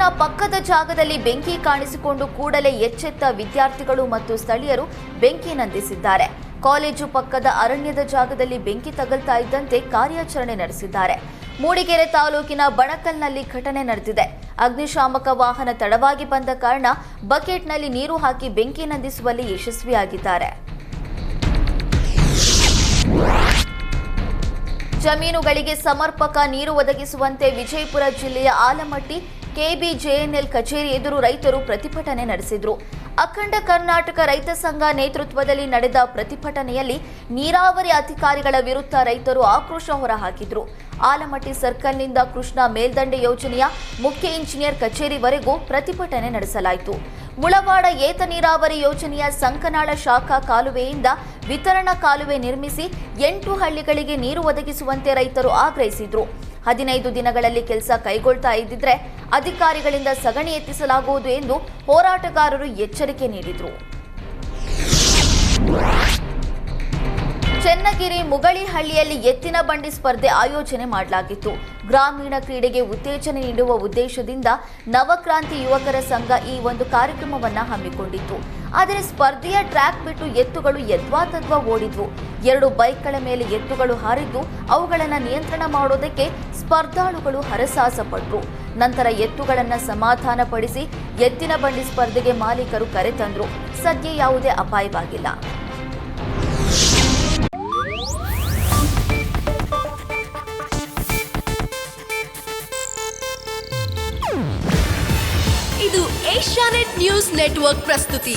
ಕಾಲೇಜಿನ ಪಕ್ಕದ ಜಾಗದಲ್ಲಿ ಬೆಂಕಿ ಕಾಣಿಸಿಕೊಂಡು ಕೂಡಲೇ ಎಚ್ಚೆತ್ತ ವಿದ್ಯಾರ್ಥಿಗಳು ಮತ್ತು ಸ್ಥಳೀಯರು ಬೆಂಕಿ ನಂದಿಸಿದ್ದಾರೆ. ಕಾಲೇಜು ಪಕ್ಕದ ಅರಣ್ಯದ ಜಾಗದಲ್ಲಿ ಬೆಂಕಿ ತಗಲ್ತಾ ಇದ್ದಂತೆ ಕಾರ್ಯಾಚರಣೆ ನಡೆಸಿದ್ದಾರೆ. ಮೂಡಿಗೆರೆ ತಾಲೂಕಿನ ಬಣಕಲ್ನಲ್ಲಿ ಘಟನೆ ನಡೆದಿದೆ. ಅಗ್ನಿಶಾಮಕ ವಾಹನ ತಡವಾಗಿ ಬಂದ ಕಾರಣ ಬಕೆಟ್ನಲ್ಲಿ ನೀರು ಹಾಕಿ ಬೆಂಕಿ ನಂದಿಸುವಲ್ಲಿ ಯಶಸ್ವಿಯಾಗಿದ್ದಾರೆ. ಜಮೀನುಗಳಿಗೆ ಸಮರ್ಪಕ ನೀರು ಒದಗಿಸುವಂತೆ ವಿಜಯಪುರ ಜಿಲ್ಲೆಯ ಆಲಮಟ್ಟಿ ಕೆಬಿಜೆಎನ್ಎಲ್ ಕಚೇರಿ ಎದುರು ರೈತರು ಪ್ರತಿಭಟನೆ ನಡೆಸಿದರು. ಅಖಂಡ ಕರ್ನಾಟಕ ರೈತ ಸಂಘ ನೇತೃತ್ವದಲ್ಲಿ ನಡೆದ ಪ್ರತಿಭಟನೆಯಲ್ಲಿ ನೀರಾವರಿ ಅಧಿಕಾರಿಗಳ ವಿರುದ್ಧ ರೈತರು ಆಕ್ರೋಶ ಹೊರಹಾಕಿದ್ರು. ಆಲಮಟ್ಟಿ ಸರ್ಕಲ್ನಿಂದ ಕೃಷ್ಣ ಮೇಲ್ದಂಡೆ ಯೋಜನೆಯ ಮುಖ್ಯ ಇಂಜಿನಿಯರ್ ಕಚೇರಿವರೆಗೂ ಪ್ರತಿಭಟನೆ ನಡೆಸಲಾಯಿತು. ಮುಳವಾಡ ಏತ ನೀರಾವರಿ ಯೋಜನೆಯ ಸಂಕನಾಳ ಶಾಖಾ ಕಾಲುವೆಯಿಂದ ವಿತರಣಾ ಕಾಲುವೆ ನಿರ್ಮಿಸಿ ಎಂಟು ಹಳ್ಳಿಗಳಿಗೆ ನೀರು ಒದಗಿಸುವಂತೆ ರೈತರು ಆಗ್ರಹಿಸಿದ್ರು. ಹದಿನೈದು ದಿನಗಳಲ್ಲಿ ಕೆಲಸ ಕೈಗೊಳ್ತಾ ಇದ್ದಿದ್ರೆ ಅಧಿಕಾರಿಗಳಿಂದ ಸಗಣಿ ಎತ್ತಿಸಲಾಗುವುದು ಎಂದು ಹೋರಾಟಗಾರರು ಎಚ್ಚರಿಕೆ ನೀಡಿದರು. ಚನ್ನಗಿರಿ ಮುಗಳಿಹಳ್ಳಿಯಲ್ಲಿ ಎತ್ತಿನ ಬಂಡಿ ಸ್ಪರ್ಧೆ ಆಯೋಜನೆ ಮಾಡಲಾಗಿತ್ತು. ಗ್ರಾಮೀಣ ಕ್ರೀಡೆಗೆ ಉತ್ತೇಜನ ನೀಡುವ ಉದ್ದೇಶದಿಂದ ನವಕ್ರಾಂತಿ ಯುವಕರ ಸಂಘ ಈ ಒಂದು ಕಾರ್ಯಕ್ರಮವನ್ನು ಹಮ್ಮಿಕೊಂಡಿತ್ತು. ಆದರೆ ಸ್ಪರ್ಧೆಯ ಟ್ರ್ಯಾಕ್ ಬಿಟ್ಟು ಎತ್ತುಗಳು ಯದ್ವಾತದ್ವಾ ಓಡಿದ್ವು. ಎರಡು ಬೈಕ್ಗಳ ಮೇಲೆ ಎತ್ತುಗಳು ಹಾರಿದ್ದು ಅವುಗಳನ್ನು ನಿಯಂತ್ರಣ ಮಾಡೋದಕ್ಕೆ ಸ್ಪರ್ಧಾಳುಗಳು ಹರಸಾಹಸ ಪಟ್ರು ನಂತರ ಎತ್ತುಗಳನ್ನು ಸಮಾಧಾನಪಡಿಸಿ ಎತ್ತಿನ ಬಂಡಿ ಸ್ಪರ್ಧೆಗೆ ಮಾಲೀಕರು ಕರೆತಂದ್ರು. ಸದ್ಯ ಯಾವುದೇ ಅಪಾಯವಾಗಿಲ್ಲ. ಇದು ಏಷ್ಯಾನೆಟ್ ನ್ಯೂಸ್ ನೆಟ್ವರ್ಕ್ ಪ್ರಸ್ತುತಿ.